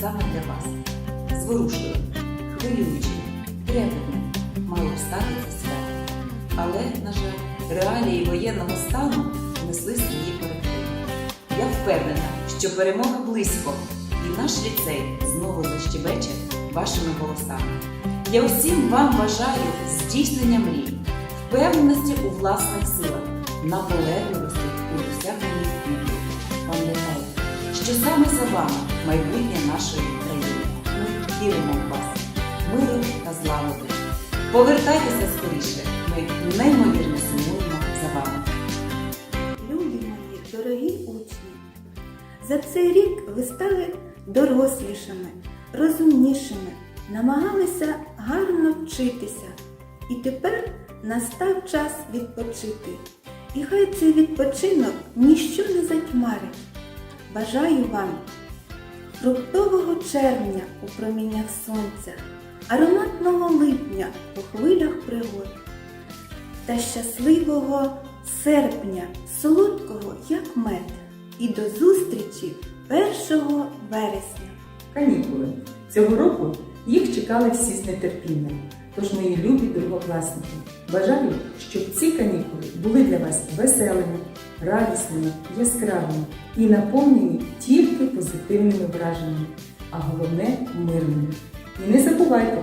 саме для вас. Зворушливим, хвилюючим, трепетним мало б стати це свято. Але, на жаль, реалії воєнного стану внесли свої корективи. Я впевнена, що перемога близько, і наш ліцей знову защебече вашими голосами. Я усім вам бажаю здійснення мрій, впевненості у власних силах, наполегливості у досягненні що саме за вами майбутнє нашої країни. Ми віримо в вас, миру та злагоди. Повертайтеся скоріше, ми неймовірно сумуємо за вами. Любі мої, дорогі учні, за цей рік ви стали дорослішими, розумнішими, намагалися гарно вчитися. І тепер настав час відпочити. І хай цей відпочинок ніщо не затьмарить. Бажаю вам фруктового червня у проміннях сонця, ароматного липня у хвилях пригод та щасливого серпня, солодкого, як мед. І до зустрічі 1 вересня. Канікули. Цього року їх чекали всі з нетерпінням. Тож, мої любі другокласники, бажаю, щоб ці канікули були для вас веселими, радісними, яскравими і наповнені тільки позитивними враженнями, а головне мирними. І не забувайте,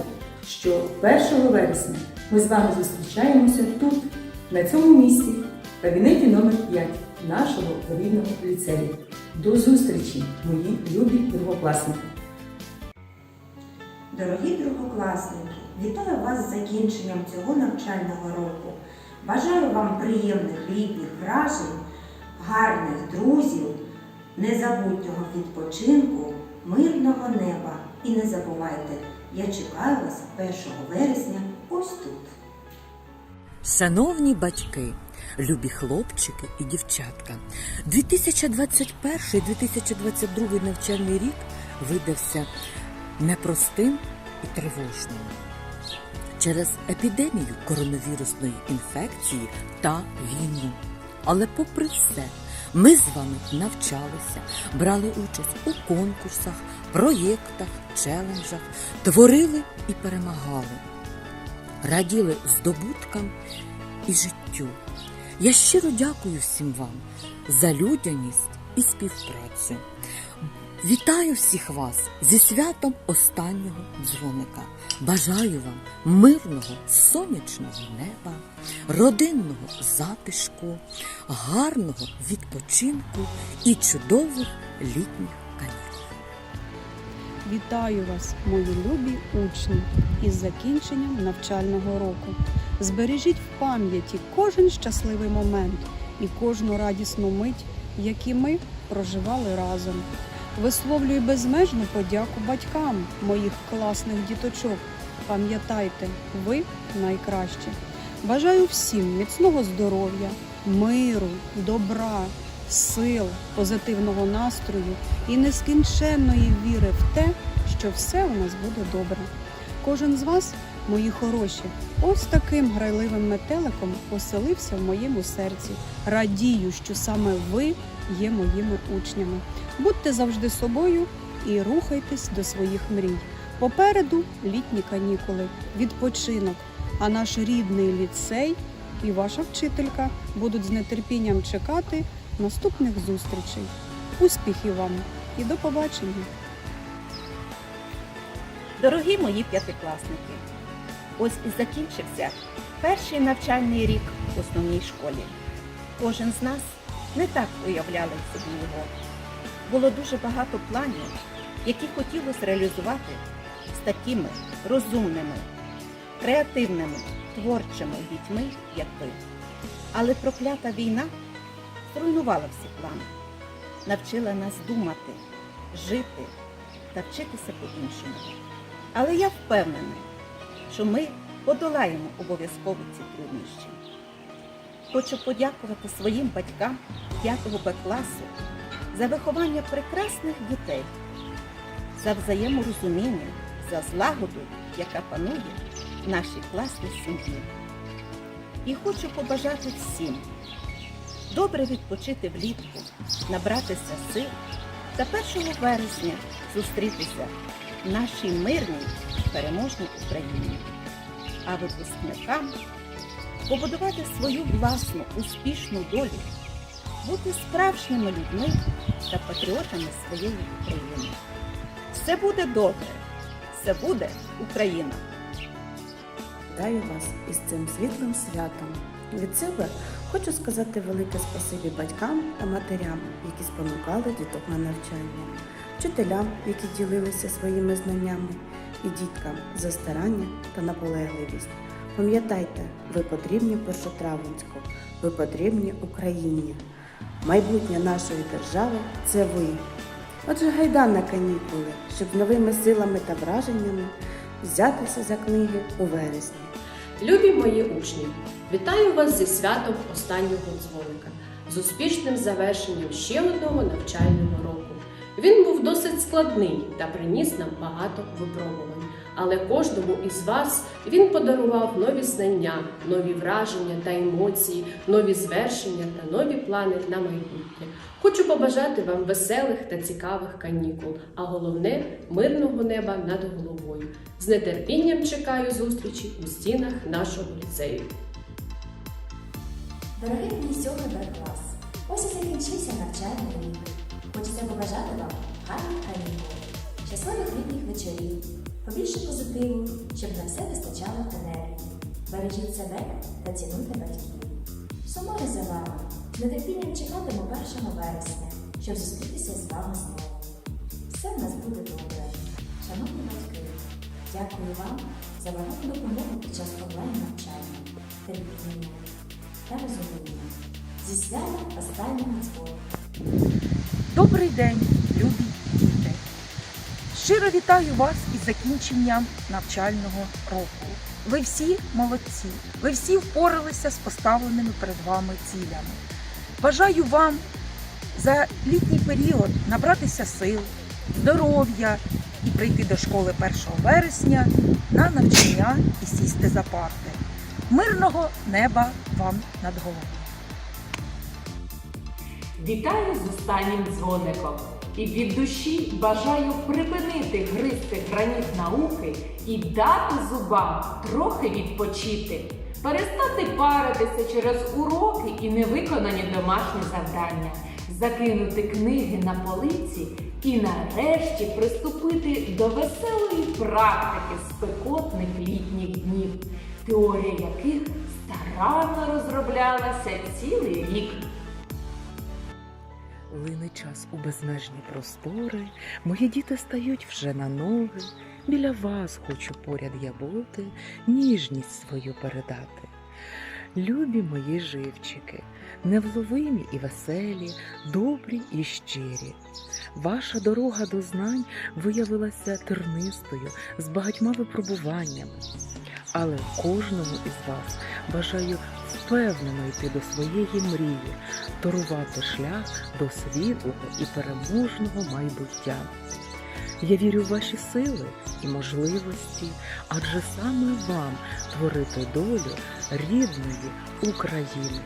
що 1 вересня ми з вами зустрічаємося тут, на цьому місці, в кабінеті номер 5 нашого рідного ліцею. До зустрічі, мої любі другокласники! Дорогі другокласники, вітаю вас з закінченням цього навчального року. Бажаю вам приємних літніх вражень, гарних друзів, незабутнього відпочинку, мирного неба. І не забувайте, я чекаю вас 1 вересня ось тут. Шановні батьки, любі хлопчики і дівчатка, 2021-2022 навчальний рік видався непростим і тривожним через епідемію коронавірусної інфекції та війну. Але попри все, ми з вами навчалися, брали участь у конкурсах, проєктах, челенджах, творили і перемагали раділи здобуткам і життю. Я щиро дякую всім вам за людяність і співпрацю. Вітаю всіх вас зі святом останнього дзвоника. Бажаю вам мирного сонячного неба, родинного затишку, гарного відпочинку і чудових літніх канікул. Вітаю вас, мої любі учні, із закінченням навчального року. Збережіть в пам'яті кожен щасливий момент і кожну радісну мить, які ми проживали разом. Висловлюю безмежну подяку батькам моїх класних діточок. Пам'ятайте, ви найкращі. Бажаю всім міцного здоров'я, миру, добра, сил, позитивного настрою і нескінченної віри в те, що все у нас буде добре. Кожен з вас, мої хороші, ось таким грайливим метеликом поселився в моєму серці. Радію, що саме ви є моїми учнями. Будьте завжди собою і рухайтесь до своїх мрій. Попереду літні канікули, відпочинок, а наш рідний ліцей і ваша вчителька будуть з нетерпінням чекати наступних зустрічей. Успіхів вам і до побачення! Дорогі мої п'ятикласники, ось і закінчився перший навчальний рік в основній школі. Кожен з нас не так уявляли собі його. Було дуже багато планів, які хотілося реалізувати з такими розумними, креативними, творчими дітьми, як ви. Але проклята війна зруйнувала всі плани, навчила нас думати, жити та вчитися по-іншому. Але я впевнена, що ми подолаємо обов'язково ці труднощі. Хочу подякувати своїм батькам 5 Б класу за виховання прекрасних дітей, за взаєморозуміння, за злагоду, яка панує в нашій класній сім'ї. І хочу побажати всім добре відпочити влітку, набратися сил та 1 вересня зустрітися в нашій мирній переможній Україні. А випускникам побудувати свою власну успішну долю, бути справжніми людьми та патріотами своєї України. Все буде добре, все буде Україна! Вітаю вас із цим світлим святом. Від себе хочу сказати велике спасибі батькам та матерям, які спонукали діток на навчання, вчителям, які ділилися своїми знаннями, і діткам за старання та наполегливість. Пам'ятайте, ви потрібні Першотравенську, ви потрібні Україні. Майбутнє нашої держави це ви. Отже, гайда на канікули, щоб новими силами та враженнями взятися за книги у вересні. Любі мої учні, вітаю вас зі святом останнього дзвоника, з успішним завершенням ще одного навчального року. Він був досить складний та приніс нам багато випробувань, але кожному із вас він подарував нові знання, нові враження та емоції, нові звершення та нові плани на майбутнє. Хочу побажати вам веселих та цікавих канікул, а головне мирного неба над головою. З нетерпінням чекаю зустрічі у стінах нашого ліцею. Дорогий мій Б клас, ось і закінчився навчальний рік. Хочеться побажати вам гарних канікул, щасливих літніх вечорів, побільше позитиву, щоб на все вистачало енергії. Бережіть себе та цінуйте батьків. Вами, з нетерпінням чекатиму 1 вересня, щоб зустрітися з вами знову. Все в нас буде добре. Шановні батьки, дякую вам за багато допомоги під час онлайн навчання, терпіння та розуміння. Зі святом останнього дзвону. Добрий день, любі! Щиро вітаю вас із закінченням навчального року. Ви всі молодці, ви всі впоралися з поставленими перед вами цілями. Бажаю вам за літній період набратися сил, здоров'я і прийти до школи 1 вересня на навчання і сісти за парти. Мирного неба вам над головою! Вітаю з останнім дзвоником і від душі бажаю припинити гризти граніт науки і дати зубам трохи відпочити, перестати паритися через уроки і невиконані домашні завдання, закинути книги на полиці і нарешті приступити до веселої практики спекотних літніх днів, теорія яких старанно розроблялася цілий рік. Лине час у безмежні простори, мої діти стають вже на ноги. Біля вас хочу поряд я бути, ніжність свою передати. Любі мої живчики, невловимі і веселі, добрі і щирі. Ваша дорога до знань виявилася тернистою з багатьма випробуваннями. Але кожному із вас бажаю впевнено йти до своєї мрії, торувати шлях до світлого і переможного майбуття. Я вірю в ваші сили і можливості, адже саме вам творити долю рідної України.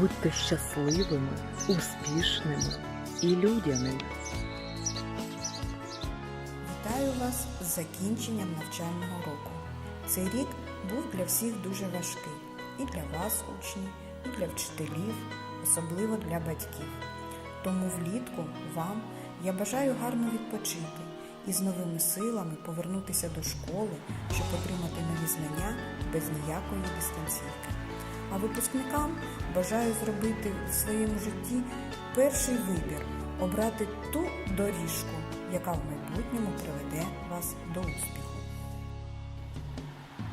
Будьте щасливими, успішними і людяними. Вітаю вас з закінченням навчального року. Цей рік був для всіх дуже важкий і для вас, учні, і для вчителів, особливо для батьків. Тому влітку вам я бажаю гарно відпочити і з новими силами повернутися до школи, щоб отримати нові знання без ніякої дистанційки. А випускникам бажаю зробити в своєму житті перший вибір обрати ту доріжку, яка в майбутньому приведе вас до успіху.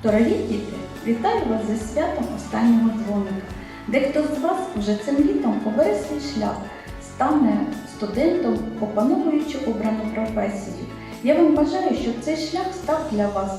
Дорогі діти, вітаю вас зі святом останнього дзвоника. Дехто з вас вже цим літом обере свій шлях, стане студентом, опановуючи обрану професію. Я вам бажаю, щоб цей шлях став для вас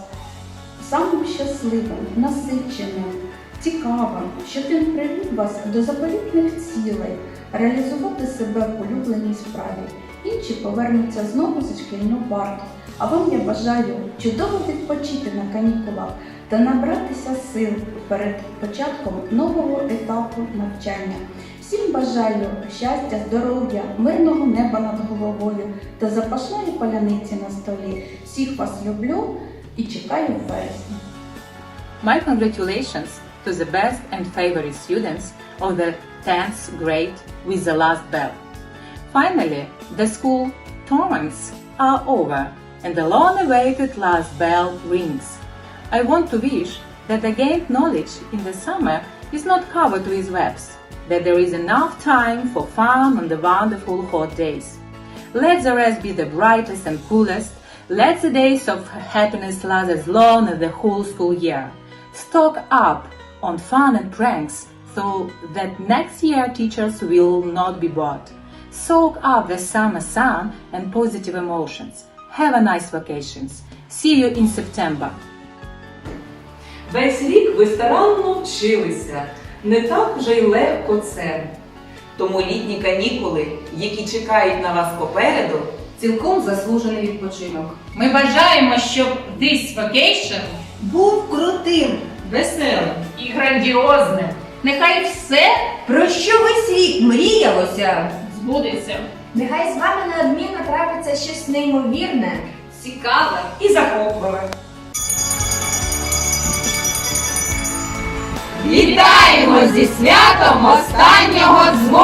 самим щасливим, насиченим, цікавим, щоб він привів вас до заповітних цілей, реалізувати себе в улюбленій справі. Інші повернуться знову за шкільну парту. А вам я бажаю чудово відпочити на канікулах та набратися сил перед початком нового етапу навчання. Всім бажаю щастя, здоров'я, мирного неба над головою та запашної паляниці на столі. Всіх вас люблю і чекаю в вересні. My congratulations to the best and favorite students of the 10th grade with the last bell. Finally, the school tournaments are over and the long-awaited last bell rings. I want to wish that the gained knowledge in the summer is not covered with webs, that there is enough time for fun on the wonderful hot days. Let the rest be the brightest and coolest. Let the days of happiness last as long as the whole school year. Stock up on fun and pranks so that next year teachers will not be bored. Soak up the summer sun and positive emotions. Have a nice vacations. See you in September. Весь рік ви старанно вчилися. Не так вже й легко це. Тому літні канікули, які чекають на вас попереду, Цілком заслужений відпочинок. Ми бажаємо, щоб this vacation Був крутим, веселим і грандіозним. Нехай все про що весь рік мріялося. збудеться. Нехай з вами неодмінно трапиться щось неймовірне. Цікаве. І захопливе. Вітаємо зі святом останнього дзвоника!